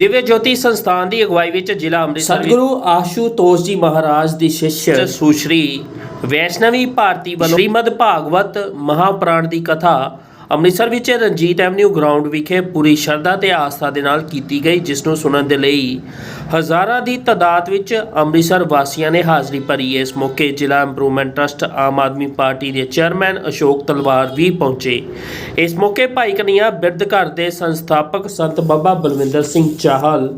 ਦਿਵਯ ਜੋਤੀ ਸੰਸਥਾਨ ਦੀ ਅਗਵਾਈ ਵਿੱਚ ਜ਼ਿਲ੍ਹਾ ਅੰਮ੍ਰਿਤਸਰ ਸਤਿਗੁਰੂ ਆਸ਼ੂਤੋਸ਼ ਜੀ ਮਹਾਰਾਜ ਦੀ ਸ਼ਿਸ਼ ਸੁਸ਼ਰੀ ਵੈਸ਼ਨਵੀ ਭਾਰਤੀ ਵੱਲੋਂ ਸ਼੍ਰੀਮਦ ਭਾਗਵਤ ਮਹਾਪੁਰਾਣ ਦੀ ਕਥਾ ਅੰਮ੍ਰਿਤਸਰ ਵਿੱਚ ਰਣਜੀਤ ਐਵਨਿਊ ਗਰਾਊਂਡ ਵਿਖੇ ਪੂਰੀ ਸ਼ਰਧਾ ਤੇ ਆਸਥਾ ਦੇ ਨਾਲ ਕੀਤੀ ਗਈ, ਜਿਸ ਨੂੰ ਸੁਣਨ ਦੇ ਲਈ ਹਜ਼ਾਰਾਂ ਦੀ ਤਦਾਦ ਵਿੱਚ ਅੰਮ੍ਰਿਤਸਰ ਵਾਸੀਆਂ ਨੇ ਹਾਜ਼ਰੀ ਭਰੀ। ਇਸ ਮੌਕੇ ਜ਼ਿਲ੍ਹਾ improvement trust Aam Aadmi party ਦੇ ਚੇਅਰਮੈਨ ਅਸ਼ੋਕ ਤਲਵਾਰ ਵੀ ਪਹੁੰਚੇ। ਇਸ ਮੌਕੇ ਭਾਈ ਕਨੀਆ ਬਿਰਧ ਘਰ ਦੇ ਸੰਸਥਾਪਕ ਸੰਤ ਬਾਬਾ ਬਲਵਿੰਦਰ ਸਿੰਘ ਚਾਹਲ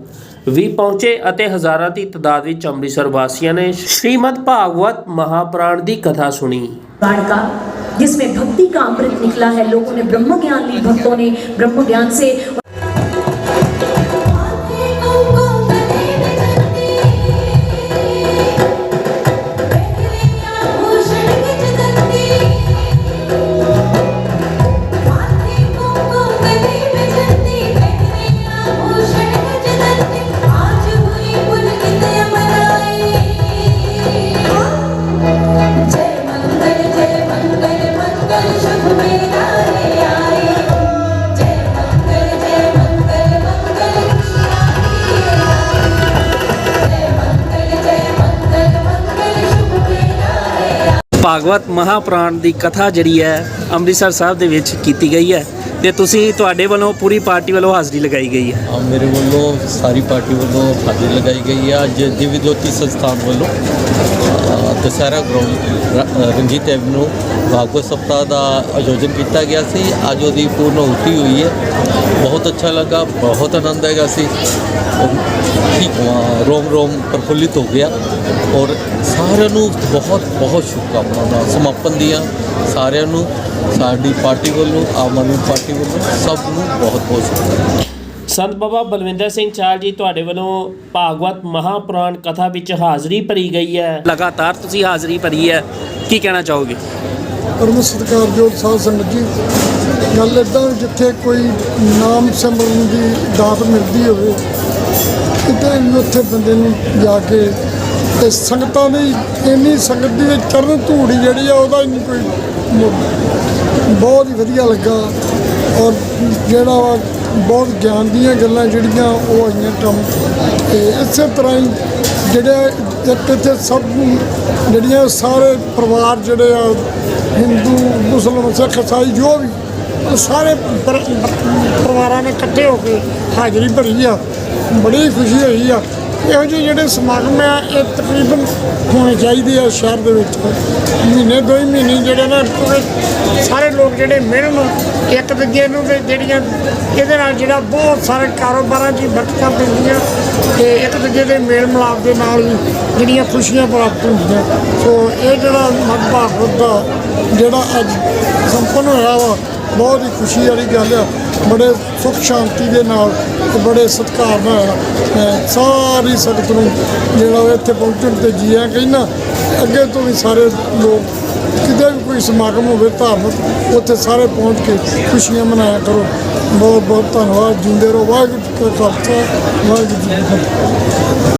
ਵੀ ਪਹੁੰਚੇ ਅਤੇ ਹਜ਼ਾਰਾਂ ਦੀ ਤਦਾਦ ਵਿੱਚ ਅੰਮ੍ਰਿਤਸਰ ਵਾਸੀਆਂ ਨੇ ਸ਼੍ਰੀਮਦ ਭਾਗਵਤ ਮਹਾਪੁਰਾਣ ਦੀ ਕਥਾ ਸੁਣੀ। ਬਾਣਕਾ जिसमें भक्ति का अमृत निकला है लोगों ने ब्रह्म ज्ञान ली भक्तों ने ब्रह्म ज्ञान से ਭਾਗਵਤ ਮਹਾਪੁਰਾਣ ਦੀ ਕਥਾ ਜਿਹੜੀ ਹੈ ਅੰਮ੍ਰਿਤਸਰ ਸਾਹਿਬ ਦੇ ਵਿੱਚ ਕੀਤੀ ਗਈ ਹੈ ਤੇ ਤੁਸੀਂ ਤੁਹਾਡੇ ਵੱਲੋਂ ਪੂਰੀ ਪਾਰਟੀ ਵੱਲੋਂ ਹਾਜ਼ਰੀ ਲਗਾਈ ਗਈ ਹੈ। ਆ ਮੇਰੇ ਵੱਲੋਂ ਸਾਰੀ ਪਾਰਟੀ ਵੱਲੋਂ ਹਾਜ਼ਰੀ ਲਗਾਈ ਗਈ ਹੈ। ਅੱਜ ਦਿਵਯ ਜੋਤੀ ਸੰਸਥਾਨ ਵੱਲੋਂ ਅ, ਦੁਸਹਿਰਾ ਗਰਾਊਂਡ ਰਣਜੀਤ ਐਵਨਿਊ ਭਾਗਵਤ ਸਪਤਾਹ ਦਾ ਆਯੋਜਨ ਕੀਤਾ ਗਿਆ ਸੀ। ਅੱਜ ਉਹਦੀ ਪੂਰਨ ਹੋਤੀ ਹੋਈ ਹੈ। ਬਹੁਤ ਅੱਛਾ ਲੱਗਾ, ਬਹੁਤ ਆਨੰਦ ਆਏਗਾ ਸੀ। ਰੋਮ ਰੋਮ ਪ੍ਰਫੁੱਲਿਤ ਹੋ ਗਿਆ। ਔਰ ਸਾਰਿਆਂ ਨੂੰ ਬਹੁਤ ਬਹੁਤ ਸ਼ੁਭਕਾਮਨਾਵਾਂ। ਸਮਾਪਨ ਦੀਆਂ ਸਾਰਿਆਂ ਨੂੰ, ਸਾਡੀ ਪਾਰਟੀ ਵੱਲੋਂ, ਆਮ ਆਦਮੀ ਪਾਰਟੀ ਵੱਲੋਂ ਸਭ ਨੂੰ ਬਹੁਤ ਬਹੁਤ ਸ਼ੁਭਕਾਮਨਾਵਾਂ। ਸੰਤ ਬਾਬਾ ਬਲਵਿੰਦਰ ਸਿੰਘ ਚਾਲ ਜੀ ਤੁਹਾਡੇ ਵੱਲੋਂ ਭਾਗਵਤ ਮਹਾਪੁਰਾਣ ਕਥਾ ਵਿੱਚ ਹਾਜ਼ਰੀ ਭਰੀ ਗਈ ਹੈ। ਲਗਾਤਾਰ ਤੁਸੀਂ ਹਾਜ਼ਰੀ ਭਰੀ ਹੈ। ਕੀ ਕਹਿਣਾ ਚਾਹੋਗੇ? ਪਰਮ ਸਤਿਕਾਰਯੋਗ ਸਾਧ ਸੰਗਤ ਜੀ ਗੱਲ ਇੱਦਾਂ ਜਿੱਥੇ ਕੋਈ ਨਾਮ ਸਿਮਰਨ ਦੀ ਦਾਤ ਮਿਲਦੀ ਹੋਵੇ ਕਿਤੇ ਵੀ ਉੱਥੇ ਬੰਦੇ ਨੂੰ ਜਾ ਕੇ ਤੇ ਸੰਗਤਾਂ ਦੀ ਇੰਨੀ ਸੰਗਤ ਦੀ ਵਿੱਚ ਚਰਨ ਧੂੜੀ ਜਿਹੜੀ ਆ ਉਹਦਾ ਨਹੀਂ ਕੋਈ। ਬਹੁਤ ਹੀ ਵਧੀਆ ਲੱਗਾ। ਔਰ ਜਿਹੜਾ ਵਾ ਬਹੁਤ ਗਿਆਨ ਦੀਆਂ ਗੱਲਾਂ ਜਿਹੜੀਆਂ ਉਹ ਆਈਆਂ ਕੰਮ ਤੇ ਇਸੇ ਤਰ੍ਹਾਂ ਹੀ ਜਿਹੜੇ ਇੱਕ ਇੱਥੇ ਸਭ ਜਿਹੜੀਆਂ ਸਾਰੇ ਪਰਿਵਾਰ ਜਿਹੜੇ ਆ, ਹਿੰਦੂ, ਮੁਸਲਮਾਨ, ਸਿੱਖ, ਇਸਾਈ ਜੋ ਵੀ, ਉਹ ਸਾਰੇ ਪਰਿਵਾਰਾਂ ਨੇ ਇਕੱਠੇ ਹੋ ਕੇ ਹਾਜ਼ਰੀ ਭਰੀ ਆ। ਬੜੀ ਖੁਸ਼ੀ ਹੋਈ ਆ। ਇਹੋ ਜਿਹੇ ਜਿਹੜੇ ਸਮਾਗਮ ਆ, ਇਹ ਤਕਰੀਬਨ ਹੋਣੇ ਚਾਹੀਦੇ ਆ ਸ਼ਹਿਰ ਦੇ ਵਿੱਚ। ਮਹੀਨੇ, ਦੋ ਹੀ ਮਹੀਨੇ ਜਿਹੜੇ ਨਾ ਸਾਰੇ ਲੋਕ ਜਿਹੜੇ ਮਿਲਣ ਇੱਕ ਦੂਜੇ ਨੂੰ ਤੇ ਜਿਹੜੀਆਂ, ਇਹਦੇ ਨਾਲ ਜਿਹੜਾ ਬਹੁਤ ਸਾਰੇ ਕਾਰੋਬਾਰਾਂ 'ਚ ਹੀ ਬਰਕਤਾਂ ਪੈਂਦੀਆਂ ਤੇ ਇੱਕ ਦੂਜੇ ਦੇ ਮੇਲ ਮਿਲਾਪ ਦੇ ਨਾਲ ਹੀ ਜਿਹੜੀਆਂ ਖੁਸ਼ੀਆਂ ਪ੍ਰਾਪਤ ਹੁੰਦੀਆਂ। ਸੋ ਇਹ ਜਿਹੜਾ ਮਤਭਾਗਵਤ ਦਾ ਜਿਹੜਾ ਅੱਜ ਸੰਪੰਨ ਹੋਇਆ ਵਾ ਬਹੁਤ ਹੀ ਖੁਸ਼ੀ ਵਾਲੀ ਗੱਲ ਆ। ਬੜੇ ਸੁਖ ਸ਼ਾਂਤੀ ਦੇ ਨਾਲ ਤੇ ਬੜੇ ਸਤਿਕਾਰ ਨਾਲ ਸਾਰੀ ਸੰਗਤ ਨੂੰ ਜਿਹੜਾ ਇੱਥੇ ਪਹੁੰਚਣ ਤੇ ਜੀਆਂ ਕਹਿੰਦਾ ਅੱਗੇ ਤੋਂ ਵੀ ਸਾਰੇ ਲੋਕ ਕਿਤੇ ਵੀ ਕੋਈ ਸਮਾਗਮ ਹੋਵੇ ਧਾਰਮਿਕ, ਉੱਥੇ ਸਾਰੇ ਪਹੁੰਚ ਕੇ ਖੁਸ਼ੀਆਂ ਮਨਾਇਆ ਕਰੋ। ਬਹੁਤ ਬਹੁਤ ਧੰਨਵਾਦ ਜਿੰਦੇ ਰਹੋ। ਵਾਹਿਗੁਰੂ ਜੀ ਕਾ ਖਾਲਸਾ, ਵਾਹਿਗੁਰੂ ਜੀ ਕੀ ਫਤਿਹ।